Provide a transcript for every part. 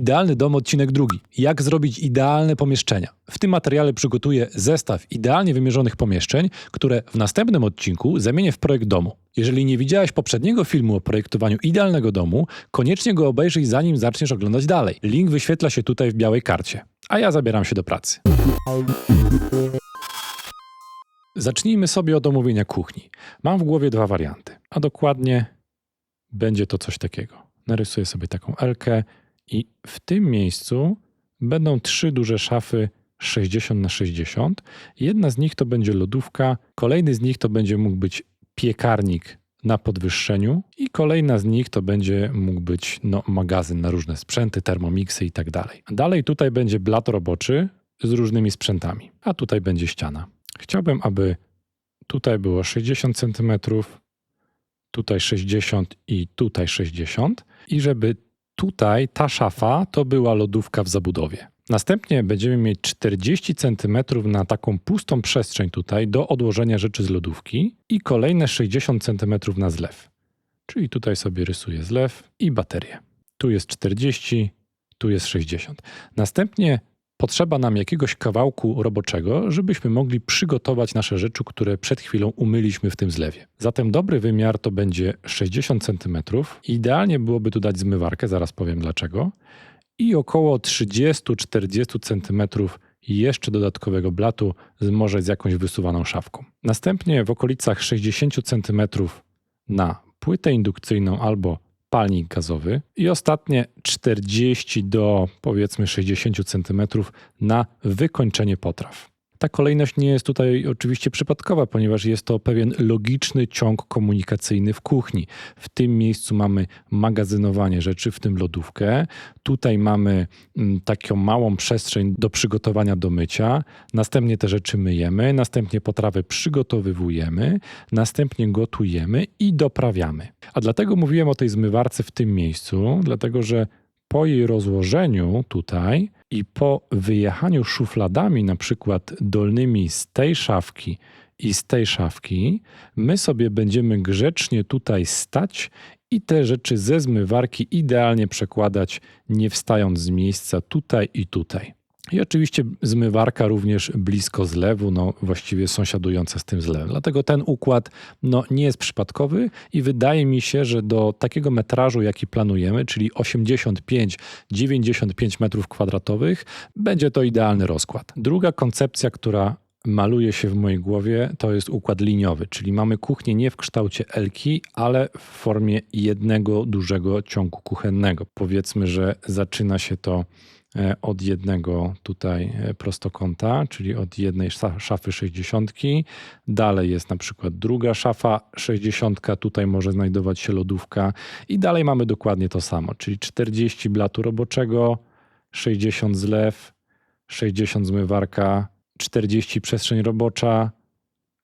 Idealny dom, odcinek drugi. Jak zrobić idealne pomieszczenia? W tym materiale przygotuję zestaw idealnie wymierzonych pomieszczeń, które w następnym odcinku zamienię w projekt domu. Jeżeli nie widziałeś poprzedniego filmu o projektowaniu idealnego domu, koniecznie go obejrzyj zanim zaczniesz oglądać dalej. Link wyświetla się tutaj w białej karcie. A ja zabieram się do pracy. Zacznijmy sobie od omówienia kuchni. Mam w głowie dwa warianty, a dokładnie będzie to coś takiego. Narysuję sobie taką elkę i w tym miejscu będą trzy duże szafy 60 na 60. Jedna z nich to będzie lodówka, kolejny z nich to będzie mógł być piekarnik na podwyższeniu i kolejna z nich to będzie mógł być no, magazyn na różne sprzęty, termomiksy i tak dalej. Dalej tutaj będzie blat roboczy z różnymi sprzętami, a tutaj będzie ściana. Chciałbym, aby tutaj było 60 cm, tutaj 60 i tutaj 60 i żeby tutaj ta szafa to była lodówka w zabudowie. Następnie będziemy mieć 40 cm na taką pustą przestrzeń tutaj do odłożenia rzeczy z lodówki i kolejne 60 cm na zlew. Czyli tutaj sobie rysuję zlew i baterię. Tu jest 40, tu jest 60. Następnie potrzeba nam jakiegoś kawałku roboczego, żebyśmy mogli przygotować nasze rzeczy, które przed chwilą umyliśmy w tym zlewie. Zatem dobry wymiar to będzie 60 cm. Idealnie byłoby tu dać zmywarkę, zaraz powiem dlaczego. I około 30-40 cm jeszcze dodatkowego blatu, może z jakąś wysuwaną szafką. Następnie w okolicach 60 cm na płytę indukcyjną albo palnik gazowy i ostatnie 40 do powiedzmy 60 cm na wykończenie potraw. Ta kolejność nie jest tutaj oczywiście przypadkowa, ponieważ jest to pewien logiczny ciąg komunikacyjny w kuchni. W tym miejscu mamy magazynowanie rzeczy, w tym lodówkę. Tutaj mamy mm, taką małą przestrzeń do przygotowania do mycia. Następnie te rzeczy myjemy, następnie potrawę przygotowywujemy, następnie gotujemy i doprawiamy. A dlatego mówiłem o tej zmywarce w tym miejscu, dlatego że po jej rozłożeniu tutaj i po wyjechaniu szufladami, na przykład dolnymi z tej szafki i z tej szafki, my sobie będziemy grzecznie tutaj stać i te rzeczy ze zmywarki idealnie przekładać, nie wstając z miejsca tutaj i tutaj. I oczywiście zmywarka również blisko zlewu, no właściwie sąsiadująca z tym zlewem. Dlatego ten układ no, nie jest przypadkowy i wydaje mi się, że do takiego metrażu, jaki planujemy, czyli 85-95 metrów kwadratowych, będzie to idealny rozkład. Druga koncepcja, która maluje się w mojej głowie, to jest układ liniowy, czyli mamy kuchnię nie w kształcie elki, ale w formie jednego dużego ciągu kuchennego. Powiedzmy, że zaczyna się to od jednego tutaj e, prostokąta, czyli od jednej szafy 60. Dalej jest na przykład druga szafa 60, tutaj może znajdować się lodówka. I dalej mamy dokładnie to samo, czyli 40 blatu roboczego, 60 zlew, 60 zmywarka, 40 przestrzeń robocza,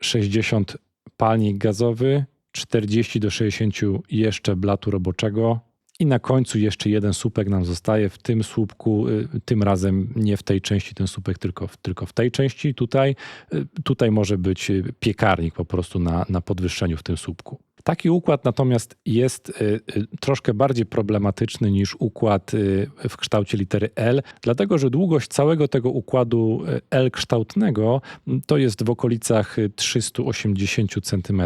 60 palnik gazowy, 40 do 60 jeszcze blatu roboczego, i na końcu jeszcze jeden słupek nam zostaje w tym słupku, y, tym razem nie w tej części ten słupek, tylko tylko w tej części. Tutaj, y, tutaj może być y, piekarnik po prostu na, na podwyższeniu w tym słupku. Taki układ natomiast jest y, y, troszkę bardziej problematyczny niż układ y, w kształcie litery L, dlatego że długość całego tego układu L kształtnego to jest w okolicach 380 cm,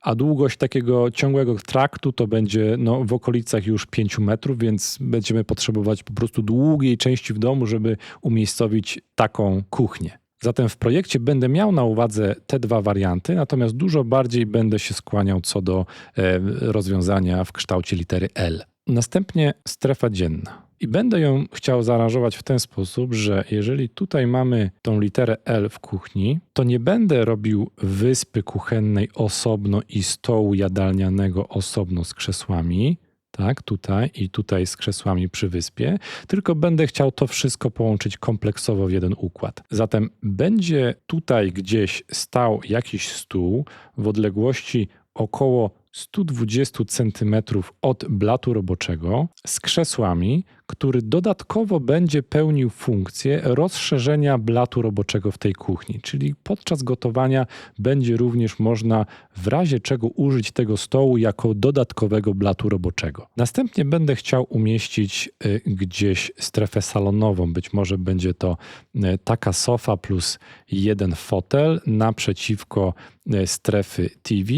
a długość takiego ciągłego traktu to będzie no, w okolicach już 5 metrów, więc będziemy potrzebować po prostu długiej części w domu, żeby umiejscowić taką kuchnię. Zatem w projekcie będę miał na uwadze te dwa warianty, natomiast dużo bardziej będę się skłaniał co do e, rozwiązania w kształcie litery L. Następnie strefa dzienna. I będę ją chciał zaaranżować w ten sposób, że jeżeli tutaj mamy tą literę L w kuchni, to nie będę robił wyspy kuchennej osobno i stołu jadalnianego osobno z krzesłami, tak, tutaj i tutaj z krzesłami przy wyspie, tylko będę chciał to wszystko połączyć kompleksowo w jeden układ. Zatem będzie tutaj gdzieś stał jakiś stół w odległości około 120 cm od blatu roboczego z krzesłami, który dodatkowo będzie pełnił funkcję rozszerzenia blatu roboczego w tej kuchni. Czyli podczas gotowania będzie również można w razie czego użyć tego stołu jako dodatkowego blatu roboczego. Następnie będę chciał umieścić y, gdzieś strefę salonową. Być może będzie to y, taka sofa plus jeden fotel naprzeciwko y, strefy TV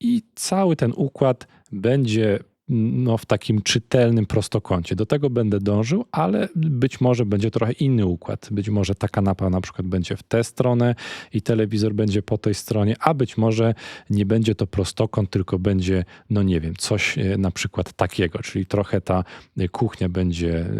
i cały ten układ będzie no, w takim czytelnym prostokącie. Do tego będę dążył, ale być może będzie trochę inny układ. Być może ta kanapa na przykład będzie w tę stronę i telewizor będzie po tej stronie, a być może nie będzie to prostokąt, tylko będzie, no nie wiem, coś e, na przykład takiego, czyli trochę ta kuchnia będzie e,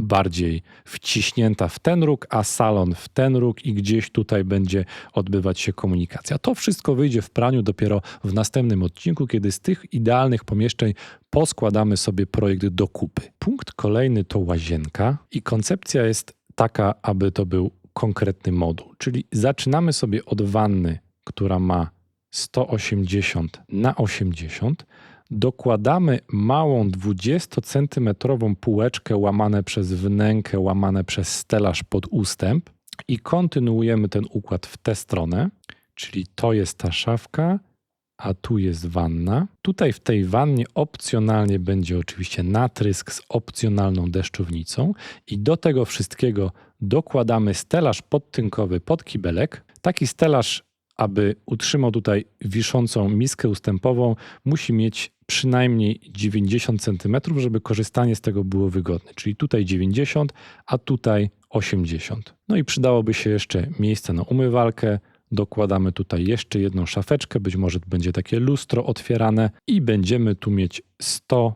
bardziej wciśnięta w ten róg, a salon w ten róg i gdzieś tutaj będzie odbywać się komunikacja. To wszystko wyjdzie w praniu dopiero w następnym odcinku, kiedy z tych idealnych pomieszczeń poskładamy sobie projekt do kupy. Punkt kolejny to łazienka i koncepcja jest taka, aby to był konkretny moduł, czyli zaczynamy sobie od wanny, która ma 180 na 80, dokładamy małą 20 cm półeczkę łamane przez wnękę, łamane przez stelaż pod ustęp i kontynuujemy ten układ w tę stronę, czyli to jest ta szafka, a tu jest wanna. Tutaj w tej wannie opcjonalnie będzie oczywiście natrysk z opcjonalną deszczownicą i do tego wszystkiego dokładamy stelaż podtynkowy pod kibelek. Taki stelaż, aby utrzymał tutaj wiszącą miskę ustępową, musi mieć przynajmniej 90 cm, żeby korzystanie z tego było wygodne. Czyli tutaj 90, a tutaj 80. No i przydałoby się jeszcze miejsce na umywalkę, Dokładamy tutaj jeszcze jedną szafeczkę, być może będzie takie lustro otwierane i będziemy tu mieć 100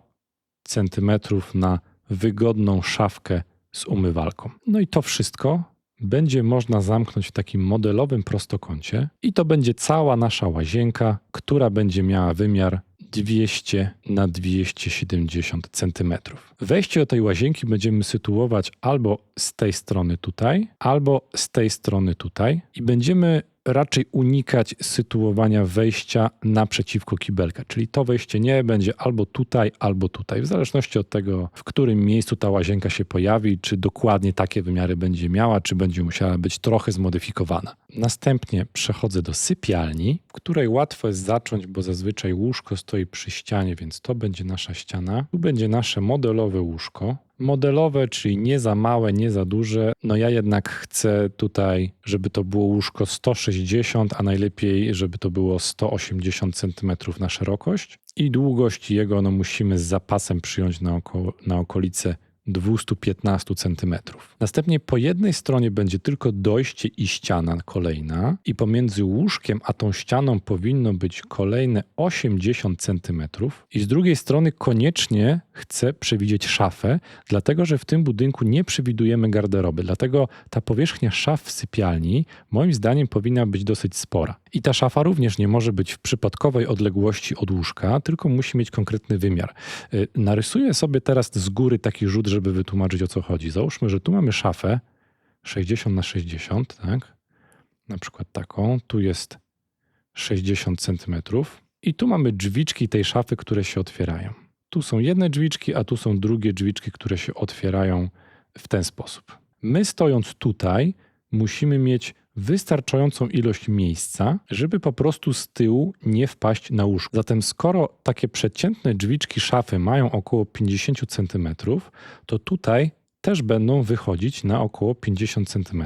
cm na wygodną szafkę z umywalką. No i to wszystko będzie można zamknąć w takim modelowym prostokącie i to będzie cała nasza łazienka, która będzie miała wymiar 200 na 270 cm. Wejście do tej łazienki będziemy sytuować albo z tej strony tutaj, albo z tej strony tutaj i będziemy raczej unikać sytuowania wejścia naprzeciwko kibelka, czyli to wejście nie będzie albo tutaj, albo tutaj, w zależności od tego, w którym miejscu ta łazienka się pojawi, czy dokładnie takie wymiary będzie miała, czy będzie musiała być trochę zmodyfikowana. Następnie przechodzę do sypialni, w której łatwo jest zacząć, bo zazwyczaj łóżko stoi przy ścianie, więc to będzie nasza ściana. Tu będzie nasze modelowe łóżko modelowe, czyli nie za małe, nie za duże. No ja jednak chcę tutaj, żeby to było łóżko 160, a najlepiej, żeby to było 180 cm na szerokość. I długość jego no, musimy z zapasem przyjąć na, oko, na okolice 215 cm. Następnie po jednej stronie będzie tylko dojście i ściana kolejna, i pomiędzy łóżkiem a tą ścianą powinno być kolejne 80 cm. I z drugiej strony koniecznie chcę przewidzieć szafę, dlatego że w tym budynku nie przewidujemy garderoby. Dlatego ta powierzchnia szaf w sypialni, moim zdaniem, powinna być dosyć spora. I ta szafa również nie może być w przypadkowej odległości od łóżka, tylko musi mieć konkretny wymiar. Y, narysuję sobie teraz z góry taki rzut, żeby wytłumaczyć o co chodzi. Załóżmy, że tu mamy szafę 60 na 60, tak? Na przykład taką. Tu jest 60 cm. I tu mamy drzwiczki tej szafy, które się otwierają. Tu są jedne drzwiczki, a tu są drugie drzwiczki, które się otwierają w ten sposób. My stojąc tutaj, musimy mieć wystarczającą ilość miejsca, żeby po prostu z tyłu nie wpaść na łóżko. Zatem skoro takie przeciętne drzwiczki szafy mają około 50 cm, to tutaj też będą wychodzić na około 50 cm,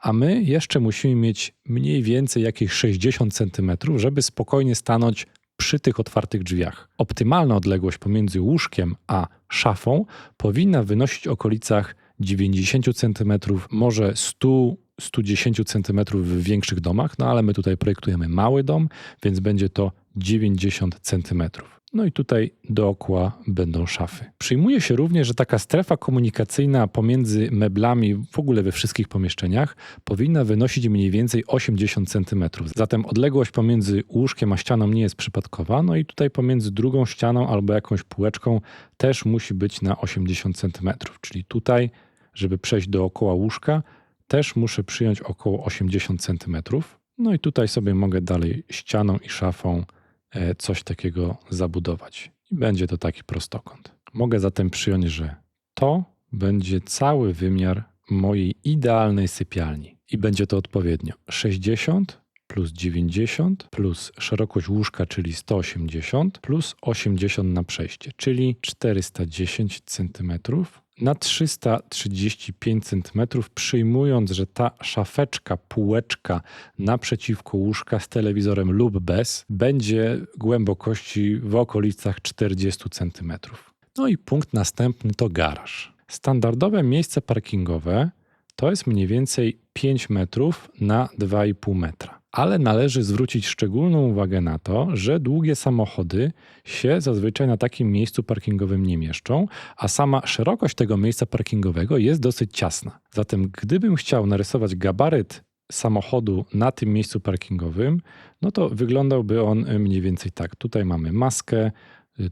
a my jeszcze musimy mieć mniej więcej jakieś 60 cm, żeby spokojnie stanąć przy tych otwartych drzwiach. Optymalna odległość pomiędzy łóżkiem a szafą powinna wynosić w okolicach 90 cm, może 100 110 cm w większych domach, no ale my tutaj projektujemy mały dom, więc będzie to 90 cm. No i tutaj dookoła będą szafy. Przyjmuje się również, że taka strefa komunikacyjna pomiędzy meblami w ogóle we wszystkich pomieszczeniach powinna wynosić mniej więcej 80 cm. Zatem odległość pomiędzy łóżkiem a ścianą nie jest przypadkowa, no i tutaj pomiędzy drugą ścianą albo jakąś półeczką też musi być na 80 cm. Czyli tutaj, żeby przejść dookoła łóżka, też muszę przyjąć około 80 cm. No i tutaj sobie mogę dalej ścianą i szafą coś takiego zabudować. I będzie to taki prostokąt. Mogę zatem przyjąć, że to będzie cały wymiar mojej idealnej sypialni. I będzie to odpowiednio 60 plus 90 plus szerokość łóżka, czyli 180 plus 80 na przejście, czyli 410 cm na 335 cm, przyjmując, że ta szafeczka, półeczka naprzeciwko łóżka z telewizorem lub bez będzie głębokości w okolicach 40 cm. No i punkt następny to garaż. Standardowe miejsce parkingowe to jest mniej więcej 5 metrów na 2,5 metra. Ale należy zwrócić szczególną uwagę na to, że długie samochody się zazwyczaj na takim miejscu parkingowym nie mieszczą, a sama szerokość tego miejsca parkingowego jest dosyć ciasna. Zatem, gdybym chciał narysować gabaryt samochodu na tym miejscu parkingowym, no to wyglądałby on mniej więcej tak. Tutaj mamy maskę,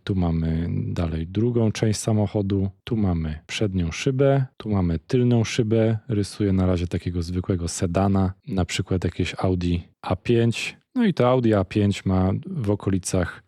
tu mamy dalej drugą część samochodu, tu mamy przednią szybę, tu mamy tylną szybę. Rysuję na razie takiego zwykłego sedana, na przykład jakieś Audi A5. No i to Audi A5 ma w okolicach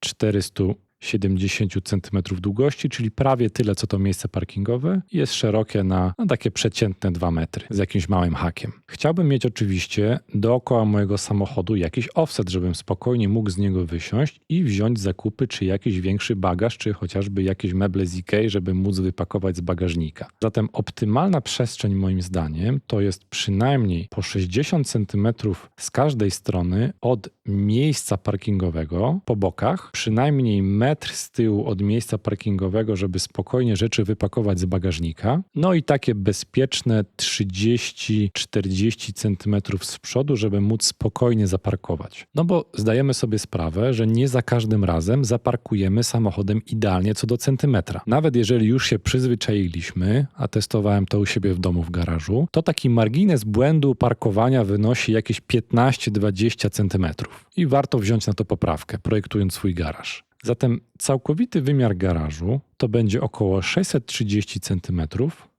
400 70 cm długości, czyli prawie tyle co to miejsce parkingowe. Jest szerokie na, na, takie przeciętne 2 metry z jakimś małym hakiem. Chciałbym mieć oczywiście dookoła mojego samochodu jakiś offset, żebym spokojnie mógł z niego wysiąść i wziąć zakupy, czy jakiś większy bagaż, czy chociażby jakieś meble z Ikei, żeby móc wypakować z bagażnika. Zatem optymalna przestrzeń moim zdaniem to jest przynajmniej po 60 cm z każdej strony od miejsca parkingowego po bokach, przynajmniej metr z tyłu od miejsca parkingowego, żeby spokojnie rzeczy wypakować z bagażnika. No i takie bezpieczne 30-40 cm z przodu, żeby móc spokojnie zaparkować. No bo zdajemy sobie sprawę, że nie za każdym razem zaparkujemy samochodem idealnie co do centymetra. Nawet jeżeli już się przyzwyczailiśmy, a testowałem to u siebie w domu w garażu, to taki margines błędu parkowania wynosi jakieś 15-20 centymetrów i warto wziąć na to poprawkę, projektując swój garaż. Zatem całkowity wymiar garażu to będzie około 630 cm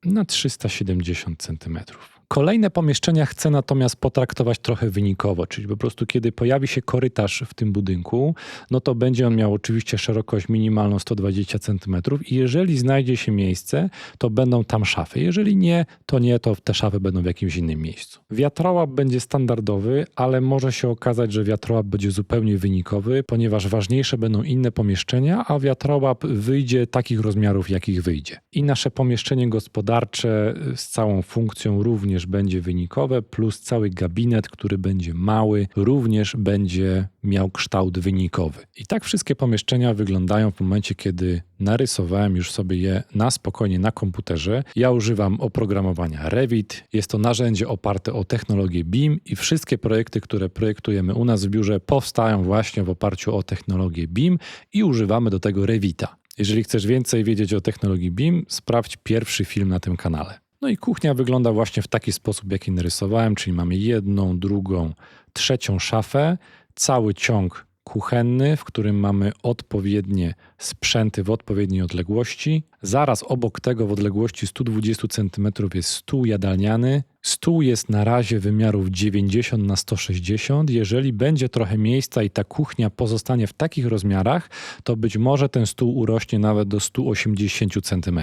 na 370 cm. Kolejne pomieszczenia chcę natomiast potraktować trochę wynikowo, czyli po prostu kiedy pojawi się korytarz w tym budynku, no to będzie on miał oczywiście szerokość minimalną 120 cm i jeżeli znajdzie się miejsce, to będą tam szafy. Jeżeli nie, to nie, to te szafy będą w jakimś innym miejscu. Wiatrołap będzie standardowy, ale może się okazać, że wiatrołap będzie zupełnie wynikowy, ponieważ ważniejsze będą inne pomieszczenia, a wiatrołap wyjdzie takich rozmiarów, jakich wyjdzie. I nasze pomieszczenie gospodarcze z całą funkcją również również będzie wynikowe, plus cały gabinet, który będzie mały, również będzie miał kształt wynikowy. I tak wszystkie pomieszczenia wyglądają w momencie, kiedy narysowałem już sobie je na spokojnie na komputerze. Ja używam oprogramowania Revit. Jest to narzędzie oparte o technologię BIM i wszystkie projekty, które projektujemy u nas w biurze, powstają właśnie w oparciu o technologię BIM i używamy do tego Revita. Jeżeli chcesz więcej wiedzieć o technologii BIM, sprawdź pierwszy film na tym kanale. No i kuchnia wygląda właśnie w taki sposób, jaki narysowałem, czyli mamy jedną, drugą, trzecią szafę, cały ciąg kuchenny, w którym mamy odpowiednie sprzęty w odpowiedniej odległości. Zaraz obok tego w odległości 120 cm jest stół jadalniany. Stół jest na razie wymiarów 90 na 160. Jeżeli będzie trochę miejsca i ta kuchnia pozostanie w takich rozmiarach, to być może ten stół urośnie nawet do 180 cm.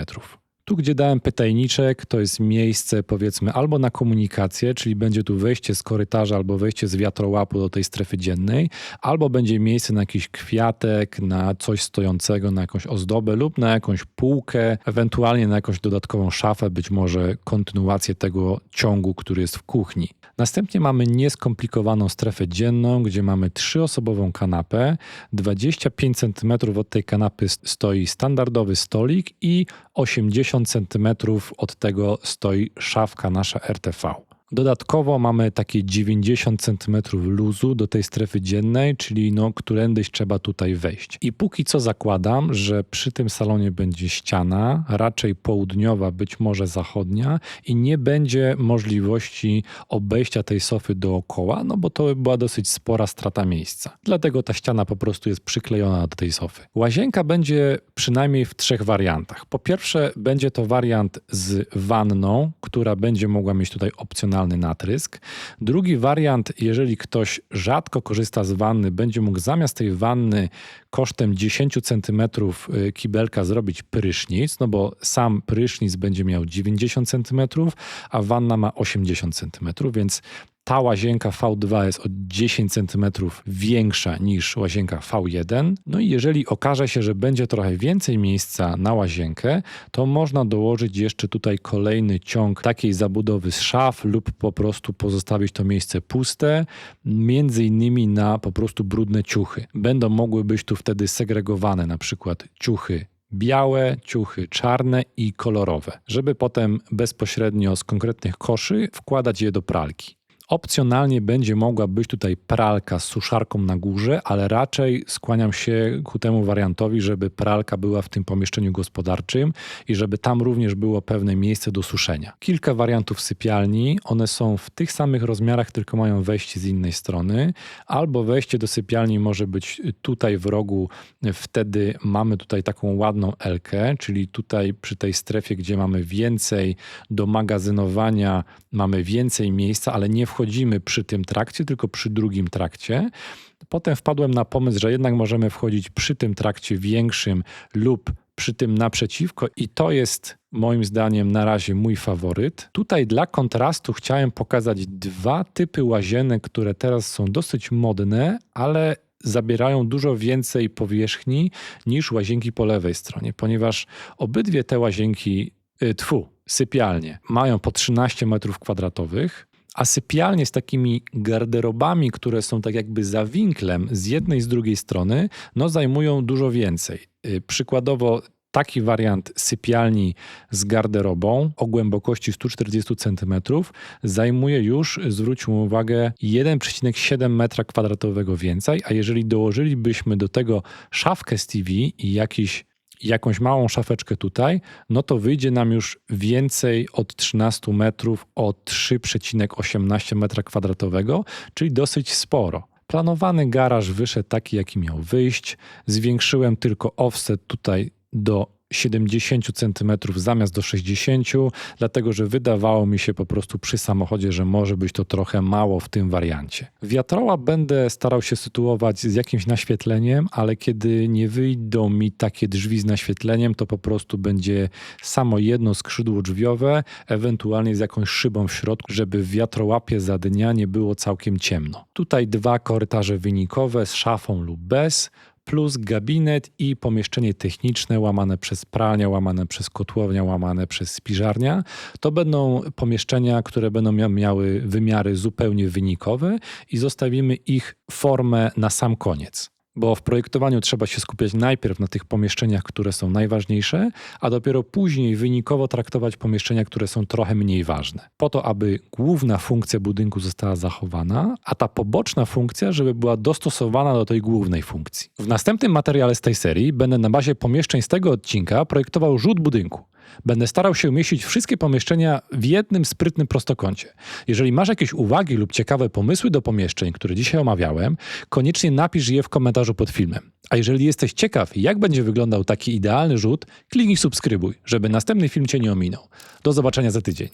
Tu, gdzie dałem pytajniczek, to jest miejsce powiedzmy albo na komunikację, czyli będzie tu wejście z korytarza albo wejście z wiatrołapu do tej strefy dziennej, albo będzie miejsce na jakiś kwiatek, na coś stojącego, na jakąś ozdobę lub na jakąś półkę, ewentualnie na jakąś dodatkową szafę, być może kontynuację tego ciągu, który jest w kuchni. Następnie mamy nieskomplikowaną strefę dzienną, gdzie mamy trzyosobową kanapę. 25 cm od tej kanapy stoi standardowy stolik i 80 cm od tego stoi szafka nasza RTV. Dodatkowo mamy takie 90 cm luzu do tej strefy dziennej, czyli no, którędyś trzeba tutaj wejść. I póki co zakładam, że przy tym salonie będzie ściana, raczej południowa, być może zachodnia i nie będzie możliwości obejścia tej sofy dookoła, no bo to by była dosyć spora strata miejsca. Dlatego ta ściana po prostu jest przyklejona do tej sofy. Łazienka będzie przynajmniej w trzech wariantach. Po pierwsze będzie to wariant z wanną, która będzie mogła mieć tutaj opcjonalną natrysk. Drugi wariant, jeżeli ktoś rzadko korzysta z wanny, będzie mógł zamiast tej wanny kosztem 10 cm kibelka zrobić prysznic, no bo sam prysznic będzie miał 90 cm, a wanna ma 80 cm, więc ta łazienka V2 jest o 10 cm większa niż łazienka V1. No i jeżeli okaże się, że będzie trochę więcej miejsca na łazienkę, to można dołożyć jeszcze tutaj kolejny ciąg takiej zabudowy z szaf lub po prostu pozostawić to miejsce puste, między innymi na po prostu brudne ciuchy. Będą mogły być tu wtedy segregowane na przykład ciuchy białe, ciuchy czarne i kolorowe, żeby potem bezpośrednio z konkretnych koszy wkładać je do pralki. Opcjonalnie będzie mogła być tutaj pralka z suszarką na górze, ale raczej skłaniam się ku temu wariantowi, żeby pralka była w tym pomieszczeniu gospodarczym i żeby tam również było pewne miejsce do suszenia. Kilka wariantów sypialni, one są w tych samych rozmiarach, tylko mają wejście z innej strony, albo wejście do sypialni może być tutaj w rogu, wtedy mamy tutaj taką ładną elkę, czyli tutaj przy tej strefie, gdzie mamy więcej do magazynowania, mamy więcej miejsca, ale nie wchodzimy przy tym trakcie, tylko przy drugim trakcie. Potem wpadłem na pomysł, że jednak możemy wchodzić przy tym trakcie większym lub przy tym naprzeciwko i to jest moim zdaniem na razie mój faworyt. Tutaj dla kontrastu chciałem pokazać dwa typy łazienek, które teraz są dosyć modne, ale zabierają dużo więcej powierzchni niż łazienki po lewej stronie, ponieważ obydwie te łazienki, y, tfu, sypialnie mają po 13 metrów kwadratowych, a sypialnie z takimi garderobami, które są tak jakby za winklem z jednej i z drugiej strony, no zajmują dużo więcej. Y, Przykładowo taki wariant sypialni z garderobą o głębokości 140 cm zajmuje już, zwróćmy uwagę, 1,7 metra kwadratowego więcej, a jeżeli dołożylibyśmy do tego szafkę z TV i jakiś jakąś małą szafeczkę tutaj, no to wyjdzie nam już więcej od 13 metrów o 3,18 metra kwadratowego, czyli dosyć sporo. Planowany garaż wyszedł taki, jaki miał wyjść. Zwiększyłem tylko offset tutaj do 70 cm zamiast do 60, dlatego że wydawało mi się po prostu przy samochodzie, że może być to trochę mało w tym wariancie. Wiatroła będę starał się sytuować z jakimś naświetleniem, ale kiedy nie wyjdą mi takie drzwi z naświetleniem, to po prostu będzie samo jedno skrzydło drzwiowe, ewentualnie z jakąś szybą w środku, żeby w wiatrołapie za dnia nie było całkiem ciemno. Tutaj dwa korytarze wynikowe z szafą lub bez plus gabinet i pomieszczenie techniczne łamane przez pralnia, łamane przez kotłownia, łamane przez spiżarnia. To będą pomieszczenia, które będą mia- miały wymiary zupełnie wynikowe i zostawimy ich formę na sam koniec. Bo w projektowaniu trzeba się skupiać najpierw na tych pomieszczeniach, które są najważniejsze, a dopiero później wynikowo traktować pomieszczenia, które są trochę mniej ważne. Po to, aby główna funkcja budynku została zachowana, a ta poboczna funkcja, żeby była dostosowana do tej głównej funkcji. W następnym materiale z tej serii będę na bazie pomieszczeń z tego odcinka projektował rzut budynku. Będę starał się umieścić wszystkie pomieszczenia w jednym sprytnym prostokącie. Jeżeli masz jakieś uwagi lub ciekawe pomysły do pomieszczeń, które dzisiaj omawiałem, koniecznie napisz je w komentarzu pod filmem. A jeżeli jesteś ciekaw, jak będzie wyglądał taki idealny rzut, kliknij subskrybuj, żeby następny film Cię nie ominął. Do zobaczenia za tydzień.